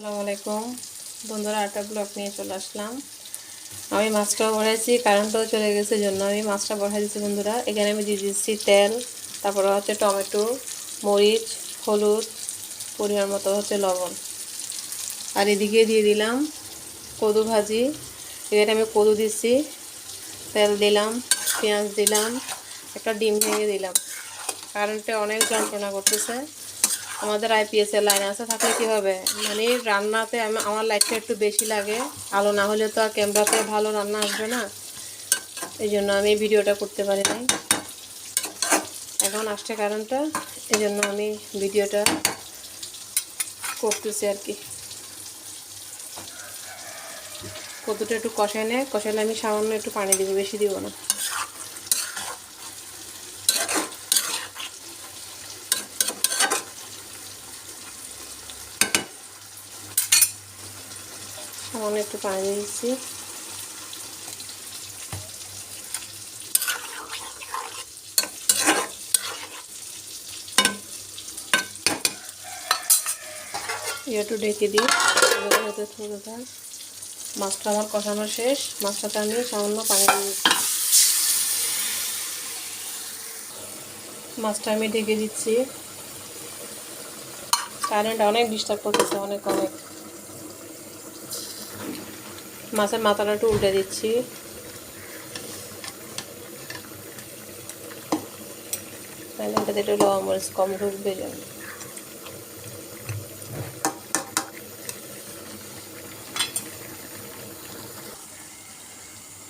আসসালামু আলাইকুম। বন্ধুরা আটা ব্লক নিয়ে চলে আসলাম। আমি মাছটা বসাইছি কারেন্টটাও চলে গেছে জন্য আমি মাছটা বসাই দিচ্ছি বন্ধুরা। এখানে আমি দিয়ে দিচ্ছি তেল, তারপরে হচ্ছে টমেটো, মরিচ, হলুদ, পরিমাণ মতো হচ্ছে লবণ। আর এদিকে দিয়ে দিলাম কদু ভাজি। এখানে আমি কদু দিচ্ছি, তেল দিলাম, পেঁয়াজ দিলাম, একটা ডিম ভেঙে দিলাম। কারেন্টে অনেক যন্ত্রণা করতেছে। আমাদের আইপিএস লাইন আছে, থাকলে কি হবে? মানে রান্নাতে আমার লাইটটা একটু বেশি লাগে। আলো না হলে তো আর ক্যামেরাতে ভালো রান্না আসবে না। এই জন্য আমি ভিডিওটা করতে পারি নাই। এখন আসছে কারণটা, এই জন্য আমি ভিডিওটা করতেছি আর কি। কতটা একটু কষাই নেয় কষাইলে আমি সামান্য একটু পানি দিব, বেশি দিব না। সামান্য একটু পানি দিয়েছি একটু ঢেকে দিই। মাছটা আমার কষানো শেষ। মাছটাতে আমি সামান্য পানি দিয়েছি মাছটা আমি ঢেকে দিচ্ছি। কারেন্ট অনেক ডিস্টার্ব করতেছে, অনেক অনেক। মাছের মাথাটা একটু উল্টে দিচ্ছি। একটু লবণ কম ঢুকবে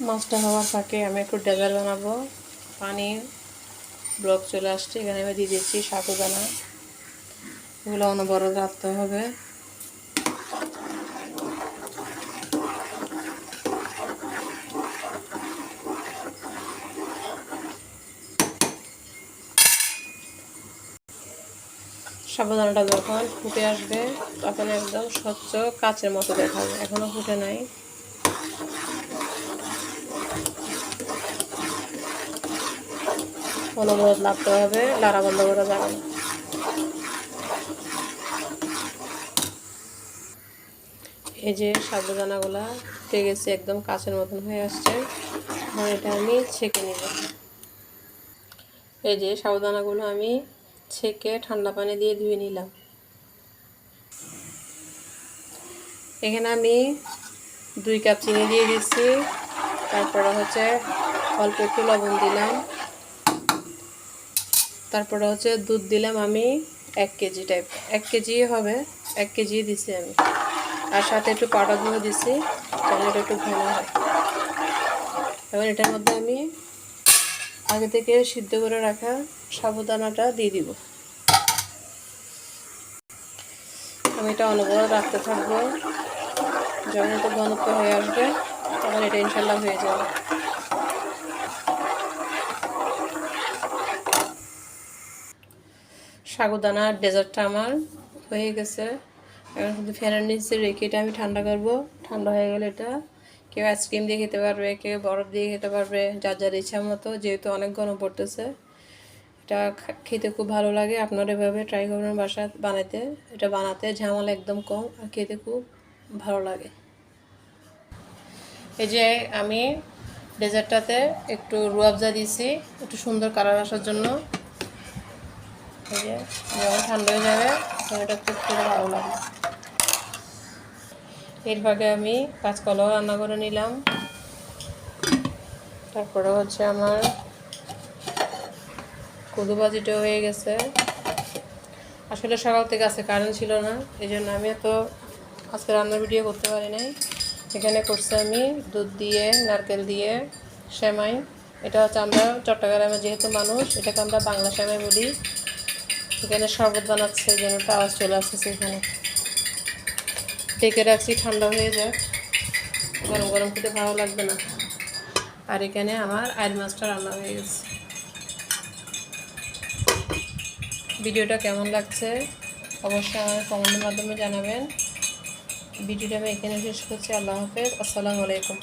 মাছটা হওয়ার ফাঁকে আমি একটু ডেজার বানাবো। পানি ব্লক চলে আসছে, এখানে আমি দিয়ে দিচ্ছি সাবুদানা এগুলো অনবরত রাখতে হবে। সাবধানটা যখন ফুটে আসবে, তখন একদম স্বচ্ছ কাচের মতো দেখাবে। এখনও ফুটে নাই। অনবরত লাগতে হবে লাড়া বন্ধ করা যাবে এই যে সাবুদানাগুলা উঠে গেছে একদম কাছের মতন হয়ে আসছে। এটা আমি ছেঁকে নেব। এই যে সাবুদানাগুলো আমি ছেঁকে ঠান্ডা পানি দিয়ে ধুয়ে নিলাম। এখানে আমি দুই কাপ চিনি দিয়ে দিচ্ছি। তারপরে হচ্ছে অল্প একটু লবণ দিলাম। তারপরে হচ্ছে দুধ দিলাম আমি এক কেজি টাইপ এক কেজি হবে, এক কেজি দিছি আমি। আর সাথে একটু পাউডার দুধ দিছি, তাহলে এটা একটু ভালো হয়। এবার এটার মধ্যে আমি আগে থেকে সিদ্ধ করে রাখা সাবুদানাটা দিয়ে দিব। আমি এটা অনবরত রাখতে থাকব। যখন একটু ঘনত্ব হয়ে আসবে, তখন এটা ইনশাল্লাহ হয়ে যাবে। সাগুদানার ডেজার্টটা আমার হয়ে গেছে। এখন শুধু ফ্যানের নিচে রেখে এটা আমি ঠান্ডা করব। ঠান্ডা হয়ে গেলে এটা কেউ আইসক্রিম দিয়ে খেতে পারবে, কেউ বরফ দিয়ে খেতে পারবে, যার যার ইচ্ছা মতো, যেহেতু অনেক গরম পড়তেছে। এটা খেতে খুব ভালো লাগে, আপনারা এভাবে ট্রাই করবেন বাসা বানাতে এটা বানাতে ঝামেলা একদম কম, আর খেতে খুব ভালো লাগে। এই যে আমি ডেজার্টটাতে একটু রুয়াবজা দিয়েছি, একটু সুন্দর কালার আসার জন্য। এই যে ঠান্ডা হয়ে যাবে এটা খুব খেতে ভালো লাগে। এর ভাগে আমি কাঁচকলাও রান্না করে নিলাম। তারপরে হচ্ছে আমার কদু ভাজিটাও হয়ে গেছে। আসলে সকাল থেকে আছে কারেন্ট ছিল না এই জন্য আমি এত আজকে রান্নার ভিডিও করতে পারি নাই। এখানে করছি আমি দুধ দিয়ে, নারকেল দিয়ে সেমাই। এটা হচ্ছে আমরা চট্টগ্রামে যেহেতু মানুষ, এটাকে আমরা বাংলা সেমাই বলি। এখানে শরবত বানাচ্ছে, যেন আওয়াজ চলে আসতেছে এখানে। ডেকে রাখছি, ঠান্ডা হয়ে যায় গরম গরম খেতে ভালো লাগবে না। আর এখানে আমার আয়ের মাছটা রান্না হয়ে গেছে। ভিডিওটা কেমন লাগছে? অবশ্যই আমার কমেন্টের মাধ্যমে জানাবেন। ভিডিওটা আমি এখানে শেষ করছি। আল্লাহ হাফেজ। আসসালামু আলাইকুম।